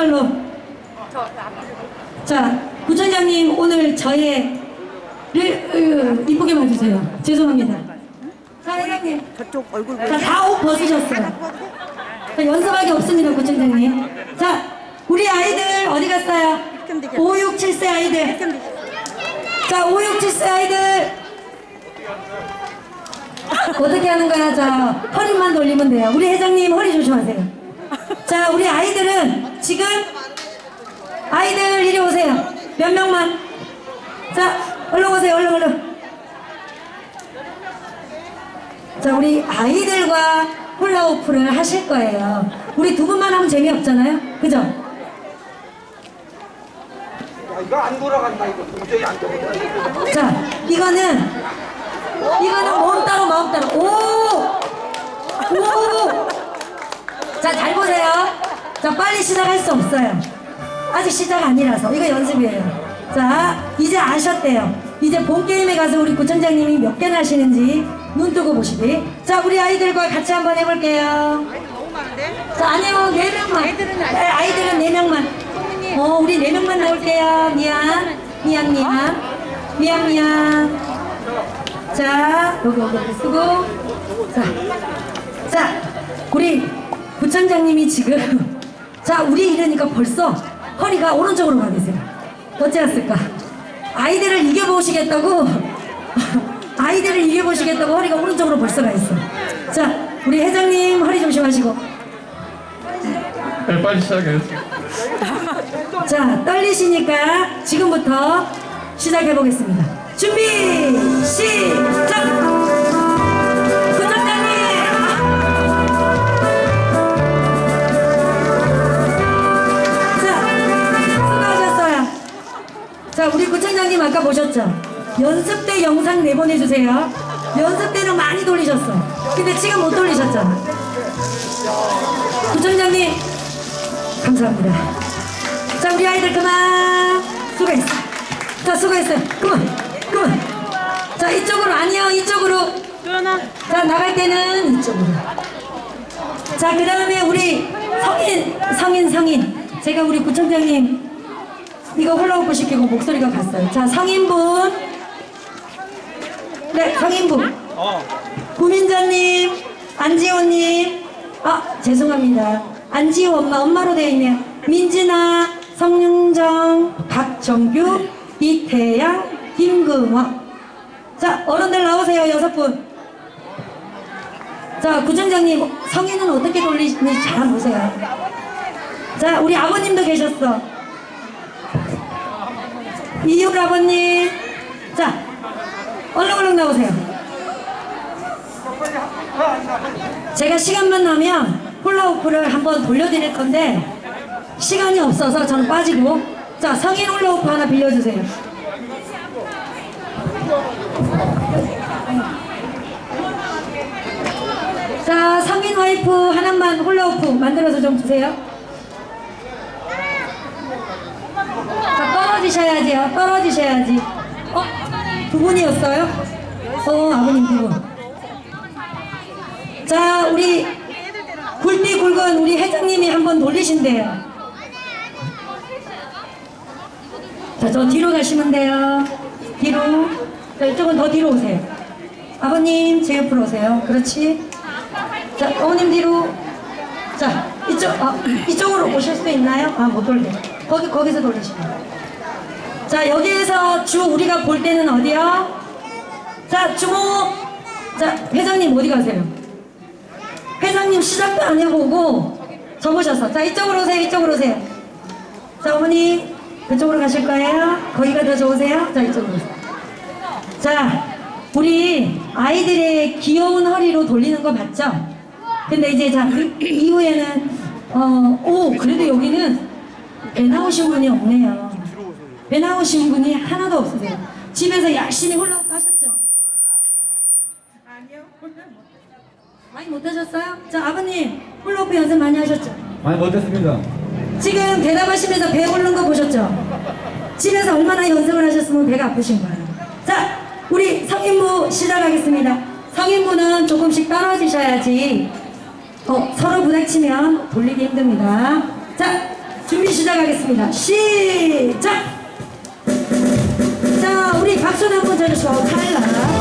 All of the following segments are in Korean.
손발로. 자, 부총장님 오늘 저의 를 으, 이쁘게 봐주세요. 죄송합니다. 자, 회장님. 저쪽 얼굴 자, 다 옷 벗으셨어요. 자, 연습하기 없습니다, 부총장님. 자, 우리 아이들 어디 갔어요? 5, 6, 7세 아이들. 자, 5, 6, 7세 아이들. 어떻게 하는 거야? 자, 허리만 돌리면 돼요. 우리 회장님 허리 조심하세요. 자, 우리 아이들은 지금 아이들 이리 오세요. 몇 명만. 자, 얼른 오세요. 얼른 얼른. 자, 우리 아이들과 홀라우프를 하실 거예요. 우리 두 분만 하면 재미없잖아요. 그죠? 야, 이거 안 돌아간다 이거 도저히 안 돌아간다. 자, 이거는 이거는 몸 따로 마음 따로. 오! 오! 자, 잘 보세요. 자, 빨리 시작할 수 없어요. 아직 시작 아니라서 이거 연습이에요. 자, 이제 아셨대요. 이제 본 게임에 가서 우리 구청장님이 몇 개나 하시는지 눈 뜨고 보시기. 자, 우리 아이들과 같이 한번 해볼게요. 너무 많은데? 자, 아니요, 네 명만. 아이들은 아이들은 네 명만. 어, 우리 네 명만 나올게요. 미안, 미안, 미안, 미안, 미안. 자, 여기 여기 여기 쓰고. 자, 자, 우리 부청장님이 지금 자, 우리 이러니까 벌써 허리가 오른쪽으로 가 계세요. 어찌했을까? 아이들을 이겨보시겠다고. 아이들을 이겨보시겠다고 허리가 오른쪽으로 벌써 가 있어. 자, 우리 회장님 허리 조심하시고. 네, 빨리 시작하겠습니다. 자, 떨리시니까 지금부터 시작해 보겠습니다. 준비, 시작! 자, 우리 구청장님 아까 보셨죠? 연습 때 영상 내보내주세요. 연습 때는 많이 돌리셨어. 근데 지금 못 돌리셨잖아. 구청장님, 감사합니다. 자, 우리 아이들 그만. 수고했어. 자, 수고했어요. 그만. 그만. 자, 이쪽으로. 아니요, 이쪽으로. 자, 나갈 때는 이쪽으로. 자, 그 다음에 우리 성인, 성인, 성인. 제가 우리 구청장님 이거 홀라우프 시키고 목소리가 갔어요. 자, 성인분. 네, 성인분. 구민자님, 안지호님, 아 죄송합니다. 안지호 엄마 엄마로 되어 있네요. 민진아, 성윤정, 박정규, 이태양, 김금화. 자 어른들 나오세요 여섯 분. 자 구청장님 성인은 어떻게 돌리시는지 잘 보세요. 자 우리 아버님도 계셨어. 이웃 아버님. 자 얼른 얼른 나오세요. 제가 시간만 나면 홀라우프를 한번 돌려드릴 건데 시간이 없어서 저는 빠지고 자 성인 홀라우프 하나 빌려주세요 자 성인 와이프 하나만 홀라우프 만들어서 좀 주세요 자 떨어지셔야지요 떨어지셔야지 어? 두 분이었어요? 어 아버님 두 분 자, 우리 굴비 굵은 우리 회장님이 한번 돌리신대요. 자, 저 뒤로 가시면 돼요. 뒤로. 자, 이쪽은 더 뒤로 오세요. 아버님, 제 옆으로 오세요. 그렇지. 자, 어머님 뒤로. 자, 이쪽, 아, 이쪽으로 오실 수 있나요? 아, 못 돌려. 거기, 거기서 돌리시면. 자, 여기에서 주 우리가 볼 때는 어디요? 자, 주목. 자, 회장님 어디 가세요? 회장님 시작도 안 해보고 접으셔서 자 이쪽으로 오세요 이쪽으로 오세요 자 어머니 그쪽으로 가실 거예요 거기가 더 좋으세요 자 이쪽으로 오세요 자 우리 아이들의 귀여운 허리로 돌리는 거 봤죠 근데 이제 자 그 이후에는 어오 그래도 여기는 배 나오신 분이 없네요 배 나오신 분이 하나도 없으세요 집에서 열심히 홀라고 하셨죠 아니요. 많이 못하셨어요? 자 아버님 홀로프 연습 많이 하셨죠? 많이 못했습니다. 지금 대답하시면서 배 오른 거 보셨죠? 집에서 얼마나 연습을 하셨으면 배가 아프신 거예요. 자, 우리 성인부 시작하겠습니다. 성인부는 조금씩 떨어지셔야지 어, 서로 부닥치면 돌리기 힘듭니다. 자, 준비 시작하겠습니다. 시작! 자, 우리 박수도 한번 쳐주시고, 탈락.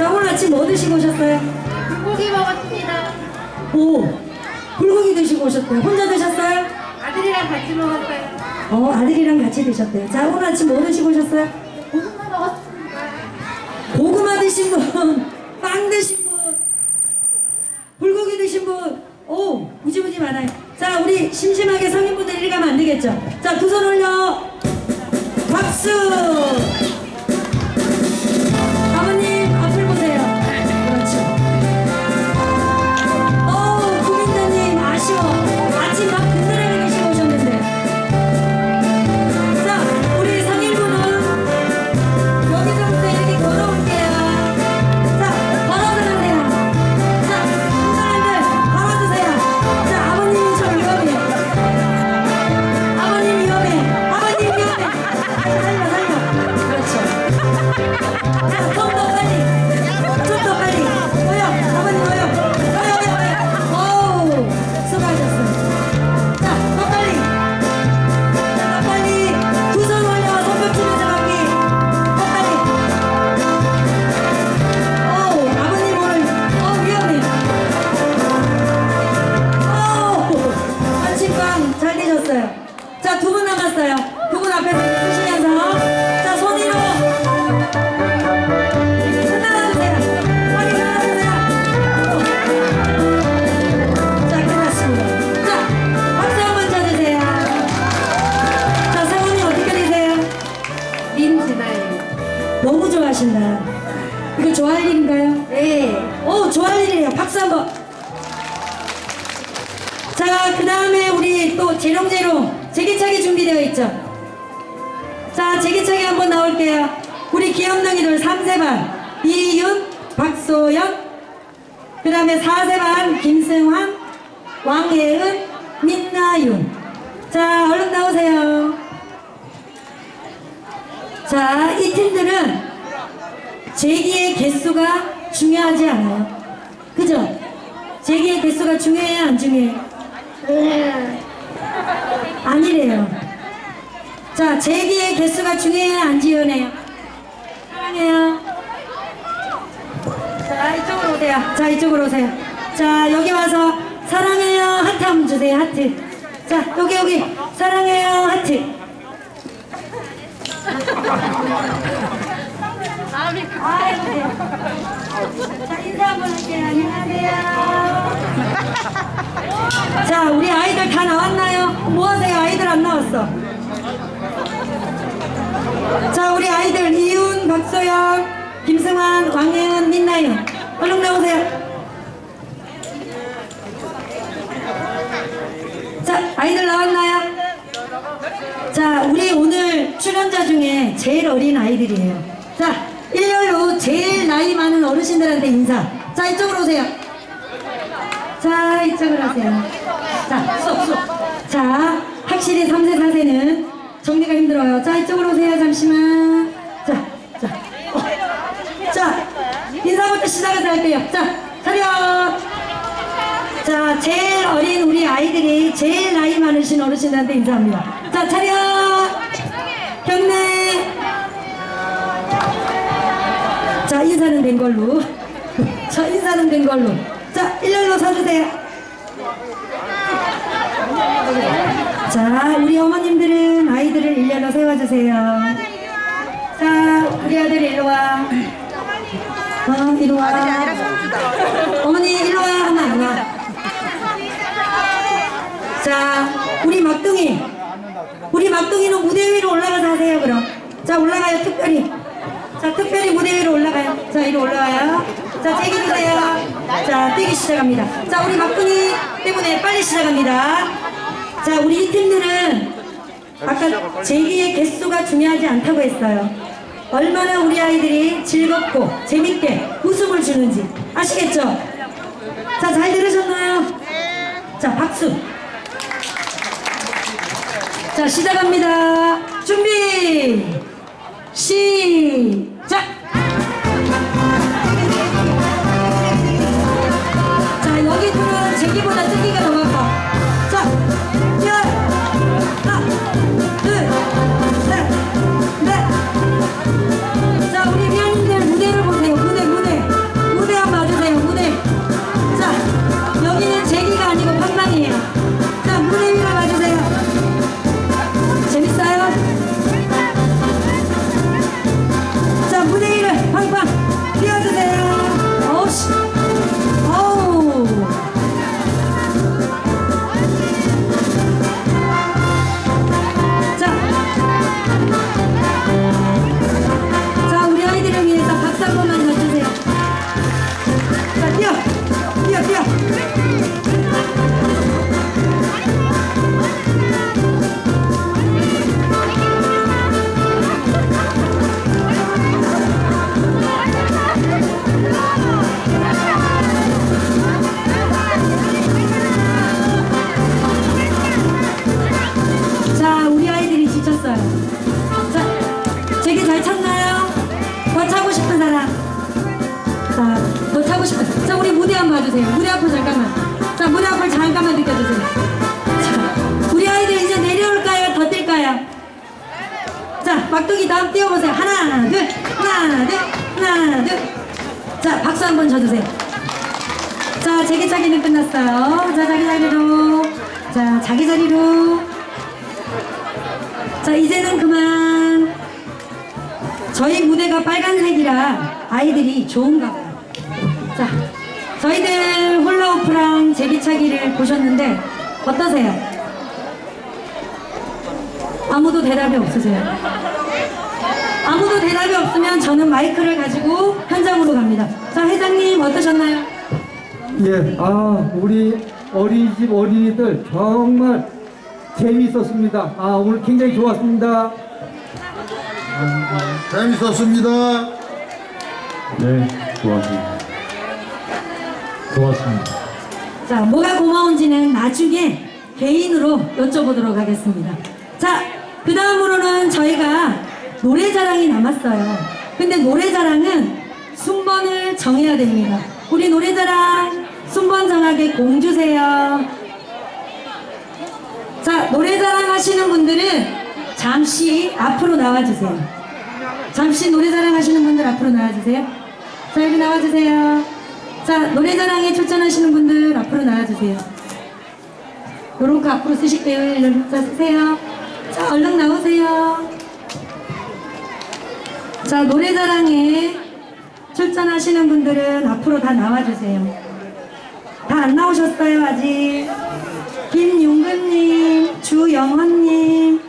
자, 오늘 아침 뭐 드시고 오셨어요? 고기 먹었습니다. 오, 불고기 드시고 오셨대요. 혼자 드셨어요? 아들이랑 같이 먹었어요. 어, 아들이랑 같이 드셨대요. 자, 오늘 아침 뭐 드시고 오셨어요? 고구마 먹었습니다. 고구마 드신 분, 빵 드신 분, 불고기 드신 분, 오, 무지무지 많아요. 자, 우리 심심하게 성인분들 이리 가면 안 되겠죠? 자, 두 손 올려. 박수! 왕예은, 민나윤. 자, 얼른 나오세요. 자, 이 팀들은 제기의 개수가 중요하지 않아요. 그죠? 제기의 개수가 중요해요, 안 중요해요? 네. 아니래요. 자, 제기의 개수가 중요해요, 안 중요해요? 사랑해요. 자, 이쪽으로 오세요. 자, 이쪽으로 오세요. 자, 여기 와서 사랑해요 하트 한번 주세요, 하트. 자, 여기, 여기. 사랑해요 하트. 아, 해주세요. 자, 인사 한번 할게요. 안녕하세요. 자, 우리 아이들 다 나왔나요? 뭐 하세요? 아이들 안 나왔어. 자, 우리 아이들 이윤, 박소영, 김승환, 왕혜은, 민나윤. 얼른 나오세요. 자, 아이들 나왔나요? 자, 우리 오늘 출연자 중에 제일 어린 아이들이에요. 자, 일렬로 제일 나이 많은 어르신들한테 인사. 자, 이쪽으로 오세요. 자, 이쪽으로 하세요. 자, 수업, 수업. 자, 확실히 3세, 4세는 정리가 힘들어요. 자, 이쪽으로 오세요. 잠시만. 자, 자. 어. 자, 인사부터 시작해서 할게요. 자, 차렷. 자, 제일 어린 우리 아이들이 제일 나이 많으신 어르신한테 인사합니다. 자, 차렷! 경례! 자, 인사는 된 걸로. 자, 인사는 된 걸로. 자, 일렬로 서주세요. 자, 우리 어머님들은 아이들을 일렬로 세워주세요. 자, 우리 아들 일로 와. 어, 이리 와. 어머니, 일로 와. 안 와. 자, 우리 막둥이. 우리 막둥이는 무대 위로 올라가서 하세요, 그럼. 자, 올라가요, 특별히. 자, 특별히 무대 위로 올라가요. 자, 이리 올라와요. 자, 제기 주세요. 자, 뛰기 시작합니다. 자, 우리 막둥이 때문에 빨리 시작합니다. 자, 우리 이 팀들은 아까 제기의 개수가 중요하지 않다고 했어요. 얼마나 우리 아이들이 즐겁고 재밌게 웃음을 주는지 아시겠죠? 자, 잘 들으셨나요? 자, 박수. 자, 시작합니다. 박수 한 번 쳐주세요. 자, 제기 차기는 끝났어요. 자, 자기 자리로. 자, 자기 자리로. 자 이제는 그만 저희 무대가 빨간색이라 아이들이 좋은가 봐요 자 저희들 홀라우프랑 제기차기를 보셨는데 어떠세요? 아무도 대답이 없으세요? 아무도 대답이 없으면 저는 마이크를 가지고 현장으로 갑니다 자 회장님 어떠셨나요? 예, 아, 우리 어린이집 어린이들 정말 재미있었습니다. 아, 오늘 굉장히 좋았습니다. 재밌었습니다. 네, 좋았습니다. 좋았습니다. 자, 뭐가 고마운지는 나중에 개인으로 여쭤보도록 하겠습니다. 자, 그 다음으로는 저희가 노래자랑이 남았어요. 근데 노래자랑은 순번을 정해야 됩니다. 우리 노래자랑 순번 정하게 공 주세요. 자, 노래자랑 하시는 분들은 잠시 앞으로 나와주세요. 잠시 노래자랑 하시는 분들 앞으로 나와주세요. 자, 여기 나와주세요. 자, 노래자랑에 출전하시는 분들 앞으로 나와주세요. 요런 거 앞으로 쓰실게요. 자, 쓰세요. 자, 얼른 나오세요. 자, 노래자랑에 출전하시는 분들은 앞으로 다 나와주세요. 다 안 나오셨어요, 아직. 김윤근님, 주영헌님,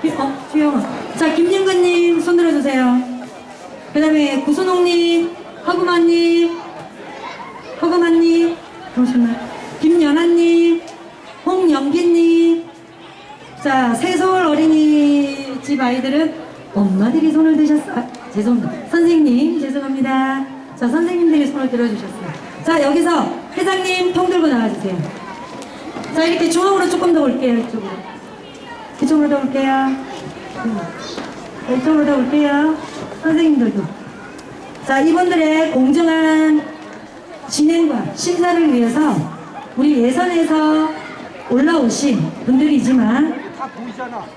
기- 어, 주영헌. 자, 김윤근님, 손 들어주세요. 그 다음에 구순홍님, 허구만님, 허구만님, 들어오셨나요? 김연아님, 홍영기님. 자, 세솔 어린이집 아이들은 엄마들이 손을 드셨어. 아, 죄송합니다. 선생님, 죄송합니다. 자, 선생님들이 손을 들어주셨어요. 자, 여기서 회장님 통 들고 나와주세요. 자, 이렇게 중앙으로 조금 더 올게요, 이쪽으로. 이쪽으로 더 올게요. 네, 이쪽으로 더 올게요. 선생님들도. 자, 이분들의 공정한 진행과 심사를 위해서 우리 예선에서 올라오신 분들이지만.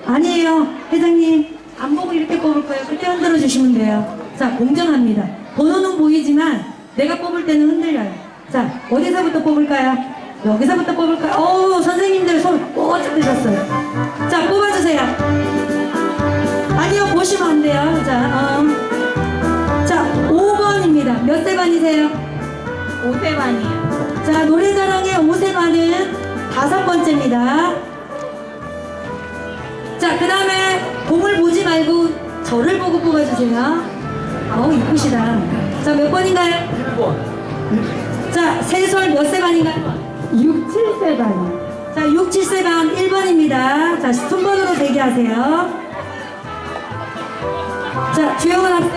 아니에요. 회장님, 안 보고 이렇게 뽑을 거예요. 그때 흔들어 주시면 돼요. 자, 공정합니다. 번호는 보이지만 내가 뽑을 때는 흔들려요. 자, 어디서부터 뽑을까요? 여기서부터 뽑을까요? 어우, 선생님들 손 뽀짝 드셨어요. 자, 뽑아주세요. 아니요, 보시면 안 돼요. 자, 어. 자, 5번입니다. 몇 세 반이세요? 5세 반이에요. 자, 노래자랑의 5세 반은 다섯 번째입니다. 자, 그 다음에 공을 보지 말고 저를 보고 뽑아주세요. 어우, 이쁘시다. 자, 몇 번인가요? 6번. 자, 세솔 몇세 반인가요? 6, 7세 반. 자, 6, 7세 반 1번입니다. 자, 순번으로 대기하세요. 자, 주영은 학생.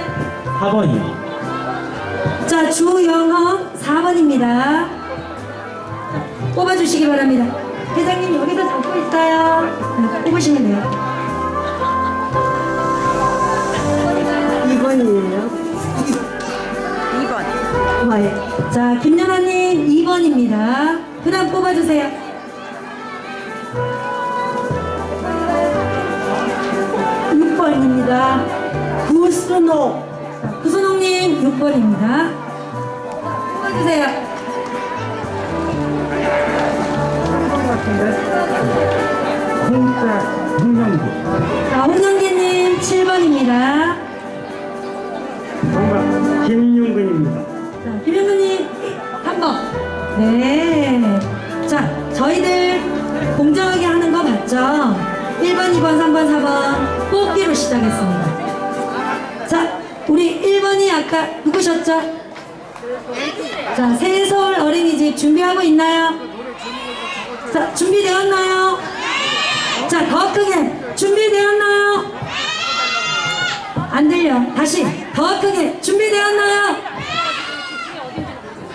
4번이요. 자, 주영헌 4번입니다. 뽑아주시기 바랍니다. 회장님 여기서 잡고 있어요. 네, 뽑으시면 돼요. 번이에요. 2번. 네. 자, 김연아님 2번입니다. 그 다음 뽑아주세요. 육번입니다 구순호. 자, 구순홍님 6번입니다. 뽑아주세요. 홍자, 홍명구. 자, 홍영기님 7번입니다. 네. 자, 저희들 공정하게 하는 거 맞죠? 1번, 2번, 3번, 4번 뽑기로 시작했습니다. 자, 우리 1번이 아까 누구셨죠? 자, 새서울 어린이집 준비하고 있나요? 자, 준비되었나요? 자, 더 크게 준비되었나요? 안 들려. 다시 더 크게 준비되었나요?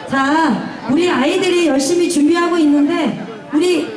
자, 우리 아이들이 열심히 준비하고 있는데 우리